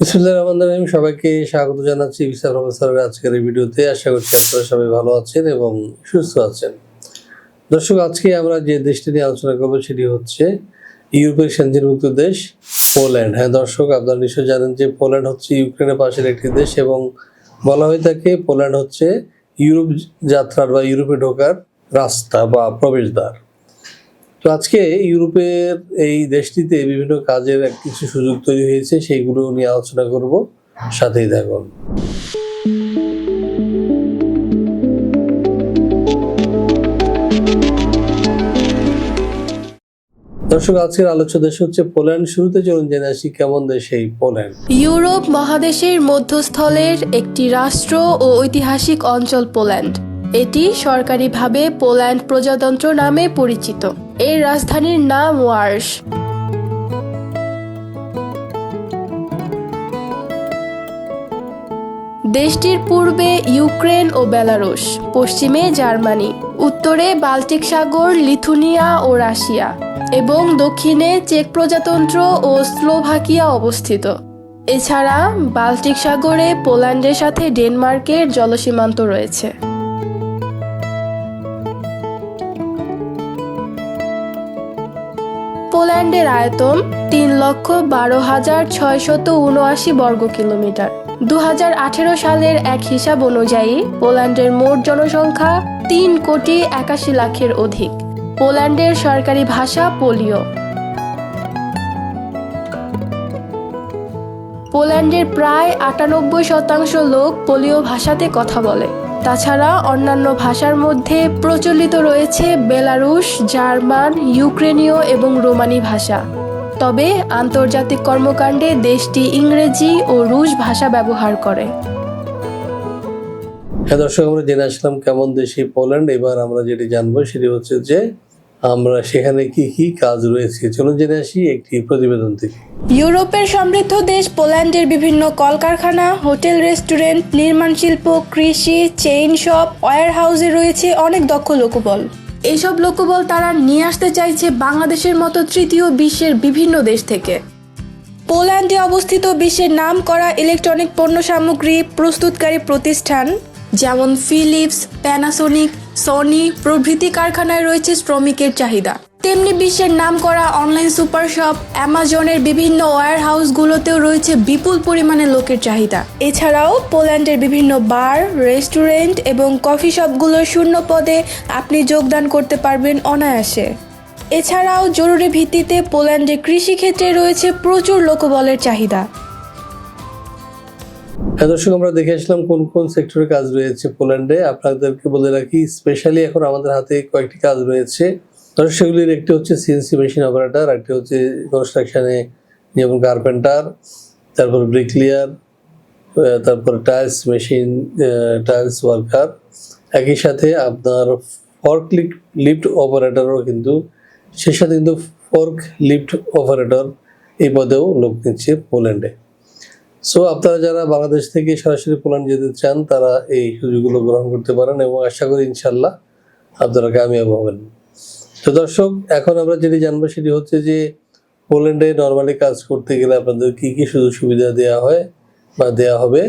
বিসমুল্লাহ রহমান রহিম। সবাইকে স্বাগত জানাচ্ছি ভিসা প্রফেসরের আজকের এই ভিডিওতে। আশা করছি আপনারা সবাই ভালো আছেন এবং সুস্থ আছেন। দর্শক, আজকে আমরা যে দেশটি নিয়ে আলোচনা করব সেটি হচ্ছে ইউরোপের সেঞ্জিনভুক্ত দেশ পোল্যান্ড। হ্যাঁ দর্শক, আপনারা নিশ্চয় জানেন যে পোল্যান্ড হচ্ছে ইউক্রেনের পাশের একটি দেশ এবং বলা হয়ে থাকে পোল্যান্ড হচ্ছে ইউরোপ যাত্রার বা ইউরোপে ঢোকার রাস্তা বা প্রবেশদ্বার। তো আজকে ইউরোপের এই দেশটিতে বিভিন্ন কাজের কিছু সুযোগ তৈরি হয়েছে, সেইগুলো নিয়ে আলোচনা করব। সাথেই থাকুন। দর্শক, আজকের আলোচ্য দেশ হচ্ছে পোল্যান্ড। শুরুতে চলুন জেনে আসি কেমন দেশ এই পোল্যান্ড। ইউরোপ মহাদেশের মধ্যস্থলের একটি রাষ্ট্র ও ঐতিহাসিক অঞ্চল পোল্যান্ড। এটি সরকারিভাবে পোল্যান্ড প্রজাতন্ত্র নামে পরিচিত। এর রাজধানীর নাম ওয়ার্স দেশটির পূর্বে ইউক্রেন ও বেলারুশ, পশ্চিমে জার্মানি, উত্তরে বাল্টিক সাগর, লিথুনিয়া ও রাশিয়া, এবং দক্ষিণে চেক প্রজাতন্ত্র ও স্লোভাকিয়া অবস্থিত। এছাড়া বাল্টিক সাগরে পোল্যান্ডের সাথে ডেনমার্কের জলসীমান্ত রয়েছে। পোল্যান্ডের আয়তন তিন লক্ষ বারো হাজার ছয়শত উনআশি বর্গ কিলোমিটার। দু হাজার আঠারো সালের এক হিসাব অনুযায়ী পোল্যান্ডের মোট জনসংখ্যা তিন কোটি একাশি লাখের অধিক। পোল্যান্ডের সরকারি ভাষা পোলীয় পোল্যান্ডের প্রায় আটানব্বই শতাংশ লোক পোলীয় ভাষাতে কথা বলে। তাছাড়া অন্যান্য ভাষার মধ্যে প্রচলিত রয়েছে বেলারুশ, জার্মান, ইউক্রেনীয় এবং রোমানি ভাষা। তবে আন্তর্জাতিক কর্মকাণ্ডে দেশটি ইংরেজি ও রুশ ভাষা ব্যবহার করে। হ্যাঁ দর্শক, আমরা জেনে আসলাম কেমন দেশে পোল্যান্ড। এবার আমরা যেটি জানব সেটি হচ্ছে যে আমরা সেখানে কি কি কাজ রয়েছে? চলুন জেনে আসি একটি প্রতিবেদন থেকে। ইউরোপের সমৃদ্ধ দেশ পোল্যান্ডের বিভিন্ন কলকারখানা, হোটেল, রেস্টুরেন্ট, নির্মাণ শিল্প, কৃষি, চেইন শপ ওয়ার হাউসে রয়েছে অনেক দক্ষ লোকবল। এইসব লোকবল তারা নিয়ে আসতে চাইছে বাংলাদেশের মতো তৃতীয় বিশ্বের বিভিন্ন দেশ থেকে। পোল্যান্ডে অবস্থিত বিশ্বের নাম করা ইলেকট্রনিক পণ্য সামগ্রী প্রস্তুতকারী প্রতিষ্ঠান, যেমন ফিলিপস প্যানাসোনিক সনি প্রভৃতি কারখানায় রয়েছে শ্রমিকের চাহিদা। তেমনি বিশ্বের নাম করা অনলাইন সুপার শপ অ্যামাজনের বিভিন্ন ওয়্যার হাউসগুলোতেও রয়েছে বিপুল পরিমাণে লোকের চাহিদা। এছাড়াও পোল্যান্ডের বিভিন্ন বার রেস্টুরেন্ট এবং কফি শপগুলোর শূন্য পদে আপনি যোগদান করতে পারবেন অনায়াসে। এছাড়াও জরুরি ভিত্তিতে পোল্যান্ডের কৃষিক্ষেত্রে রয়েছে প্রচুর লোকবলের চাহিদা। দর্শক, আমরা দেখে আসলাম কোন কোন সেক্টরে কাজ রয়েছে পোল্যান্ডে। আপনাদেরকে বলে রাখি স্পেশালি এখন আমাদের হাতে কয়েকটি কাজ রয়েছে। ধরো সেগুলির একটি হচ্ছে সিএনসি মেশিন অপারেটর একটি হচ্ছে কনস্ট্রাকশানে যেমন কার্পেন্টার তারপর ব্রিকলিয়ার তারপর টাইলস মেশিন টাইলস ওয়ার্কার একই সাথে আপনার ফর্ক লিফট অপারেটরও কিন্তু সে সাথে কিন্তু ফর্ক লিফট অপারেটর এই পদেও লোক নিচ্ছে পোল্যান্ডে। সো আপনারা যারা বাংলাদেশ থেকে সরাসরি পোল্যান্ড যেতে চান, তারা এই সুযোগগুলো গ্রহণ করতে পারেন এবং আশা করি ইনশাল্লাহ আপনারা কামিয়াব হবেন। তো দর্শক, এখন আমরা যেটি জানব সেটি হচ্ছে যে পোল্যান্ডে নর্মালি কাজ করতে গেলে আপনাদের কি কি সুযোগ সুবিধা দেওয়া হয় বা দেওয়া হবে,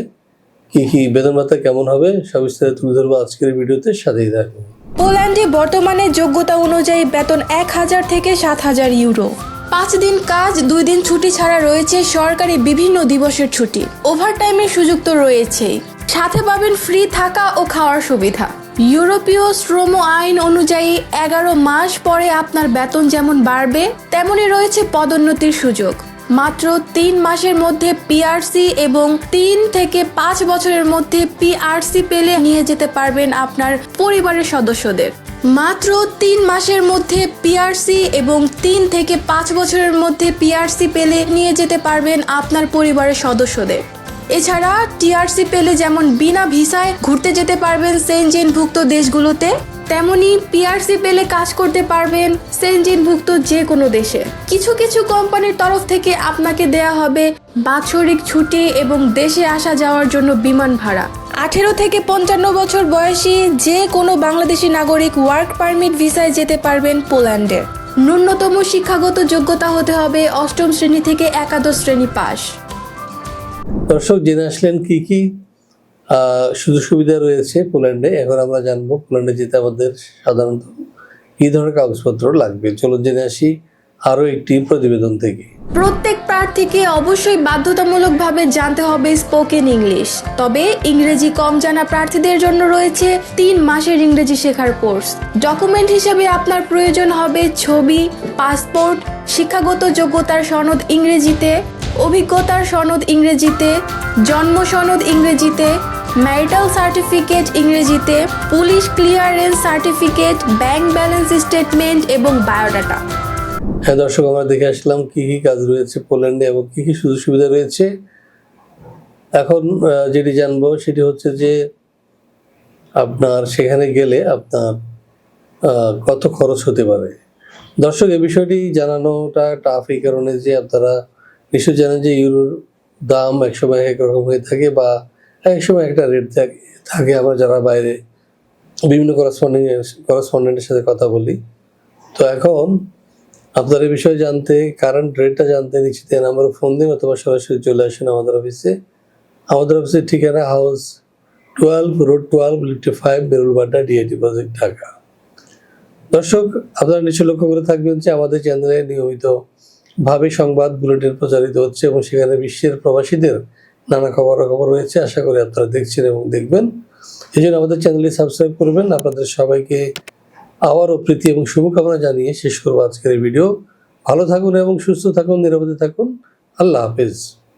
কি কি বেতন ভাতা কেমন হবে, সব বিস্তারিত তুলে ধরবো আজকের ভিডিওতে, সাথেই থাকুন। পোল্যান্ডে বর্তমানে যোগ্যতা অনুযায়ী বেতন এক হাজার থেকে সাত হাজার ইউরো। পাঁচ দিন কাজ, দুই দিন ছুটি ছাড়া রয়েছে সরকারি বিভিন্ন দিবসের ছুটি। ওভারটাইমের সুযোগ তো রয়েছেই। সাথে পাবেন ফ্রি থাকা ও খাওয়ার সুবিধা। ইউরোপীয় শ্রম আইন অনুযায়ী এগারো মাস পরে আপনার বেতন যেমন বাড়বে, তেমনই রয়েছে পদোন্নতির সুযোগ। মাত্র তিন মাসের মধ্যে পিআরসি এবং তিন থেকে পাঁচ বছরের মধ্যে পিআরসি পেলে নিয়ে যেতে পারবেন আপনার পরিবারের সদস্যদের। মাত্র তিন মাসের মধ্যে পিআরসি এবং তিন থেকে পাঁচ বছরের মধ্যে পিআরসি পেলে নিয়ে যেতে পারবেন আপনার পরিবারের সদস্যদের। এছাড়া টিআরসি পেলে যেমন বিনা ভিসায় ঘুরতে যেতে পারবেন সেনজেনভুক্ত দেশগুলোতে, তেমনি পিআরসি পেলে কাজ করতে পারবেন সেনজিনভুক্ত যে কোনো দেশে। কিছু কিছু কোম্পানির তরফ থেকে আপনাকে দেয়া হবে বাৎসরিক ছুটি এবং দেশে আসা যাওয়ার জন্য বিমান ভাড়া। আঠেরো থেকে পঞ্চান্ন বছর বয়সী যে কোনো বাংলাদেশি নাগরিক ওয়ার্ক পারমিট ভিসায় যেতে পারবেন পোল্যান্ডে। ন্যূনতম শিক্ষাগত যোগ্যতা হতে হবে অষ্টম শ্রেণি থেকে একাদশ শ্রেণি পাস দর্শক, জেনে আসলেন কি কি সুযোগ সুবিধা রয়েছে পোল্যান্ডে। এখন আমরা জানব পোল্যান্ডে যেতে আমাদের সাধারণত কি ধরনের কাগজপত্র লাগবে। চলো জেনে আসি আরও একটি প্রতিবেদন থেকে। প্রত্যেক প্রার্থীকে অবশ্যই বাধ্যতামূলকভাবে জানতে হবে স্পোকেন ইংলিশ। তবে ইংরেজি কম জানা প্রার্থীদের জন্য রয়েছে তিন মাসের ইংরেজি শেখার কোর্স। ডকুমেন্ট হিসেবে আপনার প্রয়োজন হবে ছবি, পাসপোর্ট, শিক্ষাগত যোগ্যতার সনদ ইংরেজিতে, অভিজ্ঞতার সনদ ইংরেজিতে, জন্ম সনদ ইংরেজিতে, ম্যারিটাল সার্টিফিকেট ইংরেজিতে, police clearance certificate, bank balance statement এবং বায়োডাটা। হ্যাঁ দর্শক, আমরা দেখে আসলাম কি কি কাজ রয়েছে পোল্যান্ডে এবং কি কি সুযোগ সুবিধা রয়েছে। এখন যেটি জানব সেটি হচ্ছে যে আপনার সেখানে গেলে আপনার কত খরচ হতে পারে। দর্শক এই বিষয়টি জানানোটা টাফ এই কারণে যে আপনারা নিশ্চয় জানেন যে ইউরোর দাম একসময় এক রকম হয়ে থাকে বা এক সময় একটা রেট থাকে থাকে আমরা যারা বাইরে। বিভিন্ন করসপন্ডিং করসপন্ডেন্টের সাথে কথা বলি। তো এখন আপনার এই বিষয়ে জানতে কারেন্ট রেটটা জানতে নিশ্চিত এই নাম্বারে ফোন দিন অথবা সরাসরি চলে আসেন আমাদের অফিসে আমাদের অফিসের ঠিকানা house twelve road twelve fifty five বেরুলবাড্ডা ডিএ ডিপোজিট ঢাকা। দর্শক, আপনারা নিশ্চয় লক্ষ্য করে থাকবেন যে আমাদের চ্যানেলে নিয়মিত ভাবে সংবাদ বুলেটিন প্রচারিত হচ্ছে এবং সেখানে বিশ্বের প্রবাসীদের নানা খবরাখবর রয়েছে। আশা করি আপনারা দেখছেন এবং দেখবেন। এই জন্য আমাদের চ্যানেলটি সাবস্ক্রাইব করবেন। আপনাদের সবাইকে আবারও প্রীতি এবং শুভকামনা জানিয়ে শেষ করব আজকের এই ভিডিও। ভালো থাকুন এবং সুস্থ থাকুন, নিরাপদে থাকুন। আল্লাহ হাফেজ।